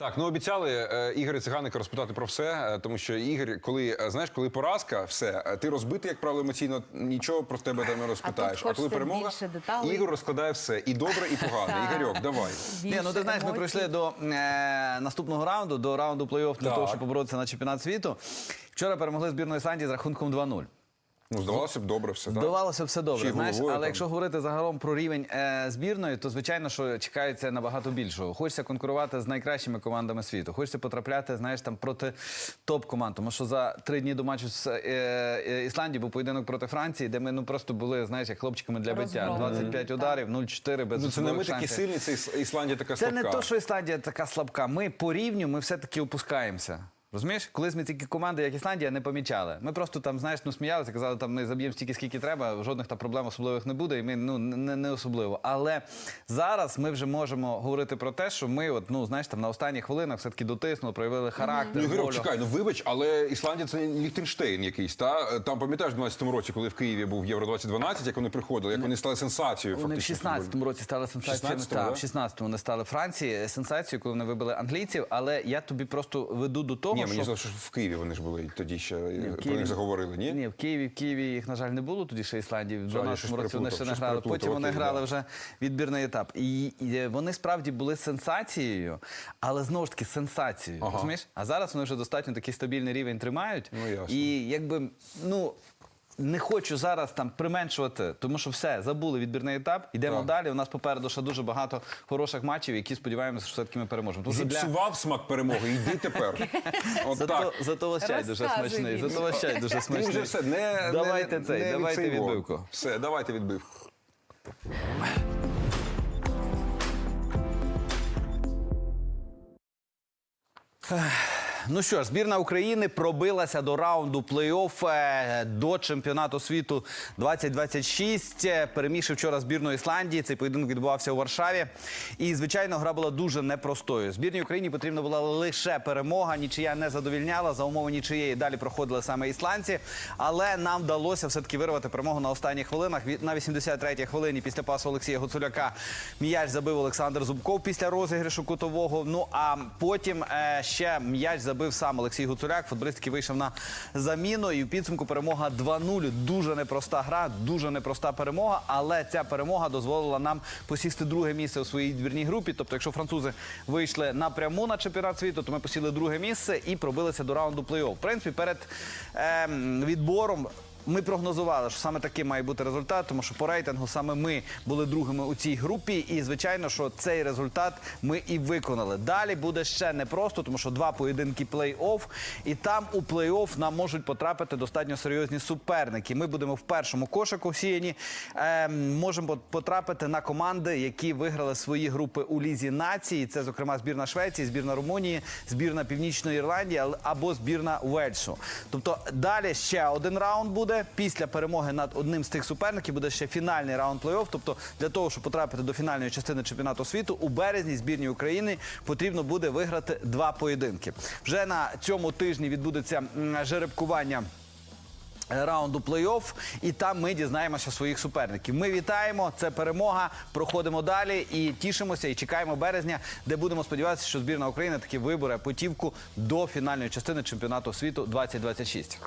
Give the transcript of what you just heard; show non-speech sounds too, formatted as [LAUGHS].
Так, ну обіцяли е, Ігоря Циганика розпитати про все, е, тому що Ігор, коли е, знаєш, коли поразка, все, ти розбитий, як правило, емоційно нічого про тебе там не розпитаєш. тут А, коли перемога. Ігор розкладає все і добре, і погане. Ігорьок, давай. Ні, ну ти знаєш, ми прийшли до е, наступного раунду, до раунду плей-офф для Так. того, щоб поборотися на чемпіонат світу. Вчора перемогли збірну Ісландії з рахунком 2-0. Ну здавалося б, добре все. так? Здавалося все добре. Знаєш, головою але там. якщо говорити загалом про рівень е, збірної, то звичайно, що чекається набагато більшого. Хочеться конкурувати з найкращими командами світу. Хочеться потрапляти, знаєш, там проти топ-команд. Тому що за три дні до матчу з е, е, Ісландії був поєдинок проти Франції, де ми ну просто були, знаєш, як хлопчиками для биття. Розгромлені. 25 ударів, 0-4 без Ну, це не ми особливих такі шансів. сильні, це Іс- Ісландія така Це слабка. не то, що Ісландія така слабка. Ми по рівню, ми все-таки опускаємося. Розумієш, колись ми такі команди, як Ісландія, не помічали. Ми просто там, знаєш, ну сміялися, казали, там ми заб'ємо стільки, скільки треба, жодних там проблем особливих не буде, і ми ну не, не особливо. Але зараз ми вже можемо говорити про те, що ми, от ну знаєш, там на останніх хвилинах все-таки дотиснули, проявили характер. Ну, волю. чекай, ну вибач, але Ісландія це не Ліхтенштейн якийсь. Та там пам'ятаєш, в 12-му році, коли в Києві був Євро 2012, як вони приходили, як вони стали сенсацією. Вони в фактично, 16-му році стали сенсаціями. 16-му, Так, в 16-му вони стали Франції сенсацією, коли вони вибили англійців. Але я тобі просто веду до того, Ні, мені що що в Києві вони ж були тоді ще ні, про Києві- них заговорили, ні? Ні, в Києві, в Києві їх, на жаль, не було тоді ще Ісландії. В Жаль, 12 щось році вони ще не грали. Потім вони грали вже відбірний етап. І, вони справді були сенсацією, але знову ж таки сенсацією. Розумієш? А зараз вони вже достатньо такий стабільний рівень тримають. Ну, ясно. І якби, ну. Не хочу зараз там применшувати, тому що все забули відбірний етап. Йдемо Так. далі. У нас попереду ще дуже багато хороших матчів, які сподіваємося, що все-таки ми переможемо. Тому що для- Зіпсував смак перемоги, йди тепер. [LAUGHS] От Зато, так. зато ваш чай дуже Розказуй смачний. більше. Зато ваш чай дуже Ти смачний. вже все, не, давайте не, цей, не давайте во. відбивку. Все, давайте відбивку. Ну що ж, збірна України пробилася до раунду плей-офф е, до чемпіонату світу 2026. Е, Перемігши вчора збірну Ісландії. Цей поєдинок відбувався у Варшаві. І, звичайно, гра була дуже непростою. Збірній Україні потрібна була лише перемога. Нічия не задовільняла. За умови нічиєї далі проходили саме ісландці. Але нам вдалося все-таки вирвати перемогу на останніх хвилинах. На 83-й хвилині після пасу Олексія Гуцуляка м'яч забив Олександр Зубков після розіграшу кутового. Ну а потім е, ще м'яч забив сам Олексій Гуцуляк. Футболіст, вийшов на заміну. І в підсумку перемога 2-0. Дуже непроста гра, дуже непроста перемога. Але ця перемога дозволила нам посісти друге місце у своїй двірній групі. Тобто, якщо французи вийшли напряму на чемпіонат світу, то ми посіли друге місце і пробилися до раунду плей-офф. В принципі, перед е, відбором. Ми прогнозували, що саме такий має бути результат, тому що по рейтингу саме ми були другими у цій групі, і звичайно, що цей результат ми і виконали. Далі буде ще непросто, тому що два поєдинки плей-офф, і там у плей-офф нам можуть потрапити достатньо серйозні суперники. Ми будемо в першому кошику сіяні. Е, можемо потрапити на команди, які виграли свої групи у лізі нації. Це, зокрема, збірна Швеції, збірна Румунії, збірна Північної Ірландії або збірна Уельсу. Тобто далі ще один раунд буде. Після перемоги над одним з тих суперників буде ще фінальний раунд плей-офф. Тобто, для того, щоб потрапити до фінальної частини чемпіонату світу, у березні збірній України потрібно буде виграти два поєдинки. Вже на цьому тижні відбудеться жеребкування. е, Раунду плей-офф, і там ми дізнаємося своїх суперників. Ми вітаємо, це перемога. Проходимо далі і тішимося, і чекаємо березня, де будемо сподіватися, що збірна України таки вибере путівку до фінальної частини чемпіонату світу 2026.